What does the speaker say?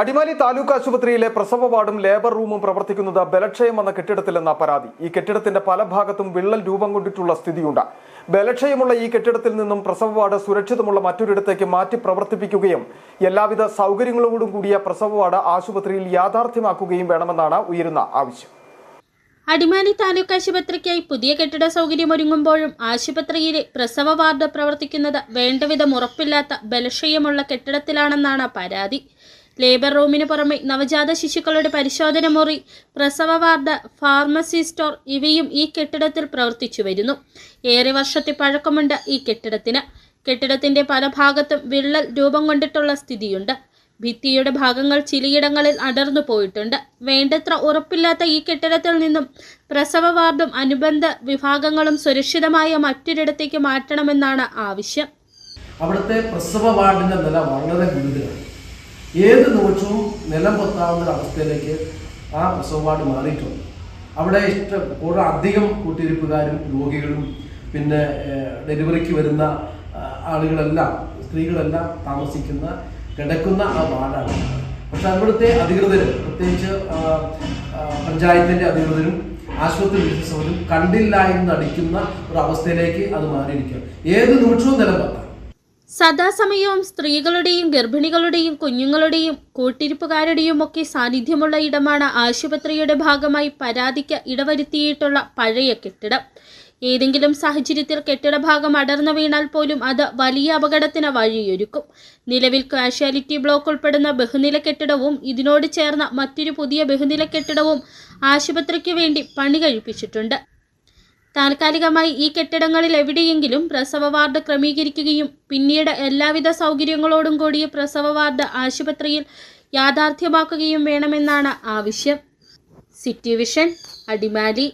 അടിമാലി താലൂക്ക് ആശുപത്രിയിലെ പ്രസവ വാർഡും ലേബർ റൂമും പ്രവർത്തിക്കുന്നത് ബലക്ഷയം എന്ന കെട്ടിടത്തിലെന്ന പരാതി. ഈ കെട്ടിടത്തിന്റെ പല ഭാഗത്തും വിള്ളൽ രൂപം കൊണ്ടിട്ടുള്ള സ്ഥിതിയുണ്ട്. ബലക്ഷയമുള്ള ഈ കെട്ടിടത്തിൽ നിന്നും പ്രസവ വാർഡ് സുരക്ഷിതമുള്ള മറ്റൊരിടത്തേക്ക് മാറ്റി പ്രവർത്തിപ്പിക്കുകയും എല്ലാവിധ സൗകര്യങ്ങളോടും കൂടിയ പ്രസവ വാർഡ് ആശുപത്രിയിൽ യാഥാർത്ഥ്യമാക്കുകയും വേണമെന്നാണ് ഉയരുന്ന ആവശ്യം. അടിമാലി താലൂക്ക് ആശുപത്രിക്കായി പുതിയ കെട്ടിട സൗകര്യം ഒരുങ്ങുമ്പോഴും ആശുപത്രിയിലെ പ്രസവ വാർഡ് പ്രവർത്തിക്കുന്നത് വേണ്ടവിധം ഉറപ്പില്ലാത്ത ബലക്ഷയമുള്ള കെട്ടിടത്തിലാണെന്നാണ് പരാതി. ലേബർ റൂമിന് പുറമെ നവജാത ശിശുക്കളുടെ പരിശോധന മുറി പ്രസവ വാർഡ് ഫാർമസി സ്റ്റോർ ഇവയും ഈ കെട്ടിടത്തിൽ പ്രവർത്തിച്ചു വരുന്നു. ഏറെ വർഷത്തെ പഴക്കമുണ്ട് ഈ കെട്ടിടത്തിന്. കെട്ടിടത്തിന്റെ പല ഭാഗത്തും വിള്ളൽ രൂപം കൊണ്ടിട്ടുള്ള സ്ഥിതിയുണ്ട്. ഭിത്തിയുടെ ഭാഗങ്ങൾ ചിലയിടങ്ങളിൽ അടർന്നു പോയിട്ടുണ്ട്. വേണ്ടത്ര ഉറപ്പില്ലാത്ത ഈ കെട്ടിടത്തിൽ നിന്നും പ്രസവ വാർഡും അനുബന്ധ വിഭാഗങ്ങളും സുരക്ഷിതമായ മറ്റൊരിടത്തേക്ക് മാറ്റണമെന്നാണ് ആവശ്യം. അവിടുത്തെ പ്രസവ വാർഡിന്റെ നില വളരെ ഗുരുതരമാണ്. ഏത് നിമിഷവും നിലം പൊത്താവുന്ന അവസ്ഥയിലേക്ക് ആ പ്രസവ വാർഡ് മാറിയിട്ടുണ്ട്. അവിടെ ഇഷ്ടം കൂടുതൽ അധികം കൂട്ടിരിപ്പുകാരും രോഗികളും പിന്നെ ഡെലിവറിക്ക് വരുന്ന ആളുകളെല്ലാം സ്ത്രീകളെല്ലാം താമസിക്കുന്ന കിടക്കുന്ന ആ വാർഡാണ്. പക്ഷെ അവിടുത്തെ അധികൃതർ പ്രത്യേകിച്ച് ആ, അധികൃതരും ആശുപത്രി വിദ്യാഭ്യാസവും കണ്ടില്ല എന്ന് അടിക്കുന്ന ഒരു അവസ്ഥയിലേക്ക് അത് മാറിയിരിക്കുകയാണ്. ഏത് നിമിഷവും നിലം പൊത്താം സദാസമയവും സ്ത്രീകളുടെയും ഗർഭിണികളുടെയും കുഞ്ഞുങ്ങളുടെയും കൂട്ടിരിപ്പുകാരുടെയും ഒക്കെ സാന്നിധ്യമുള്ള ഇടമാണ് ആശുപത്രിയുടെ ഭാഗമായി പരാതിക്ക് ഇടവരുത്തിയിട്ടുള്ള പഴയ കെട്ടിടം. ഏതെങ്കിലും സാഹചര്യത്തിൽ കെട്ടിട ഭാഗം അടർന്നു വീണാൽ പോലും അത് വലിയ അപകടത്തിന് വഴിയൊരുക്കും. നിലവിൽ കാഷ്വാലിറ്റി ബ്ലോക്ക് ഉൾപ്പെടുന്ന ബഹുനില കെട്ടിടവും ഇതിനോട് ചേർന്ന മറ്റൊരു പുതിയ ബഹുനില കെട്ടിടവും ആശുപത്രിക്ക് വേണ്ടി പണി കഴിപ്പിച്ചിട്ടുണ്ട്. താൽക്കാലികമായി ഈ കെട്ടിടങ്ങളിൽ എവിടെയെങ്കിലും പ്രസവ വാർഡ് ക്രമീകരിക്കുകയും പിന്നീട് എല്ലാവിധ സൗകര്യങ്ങളോടും കൂടിയ പ്രസവ വാർഡ് ആശുപത്രിയിൽ യാഥാർത്ഥ്യമാക്കുകയും വേണമെന്നാണ് ആവശ്യം. City vision Adimali.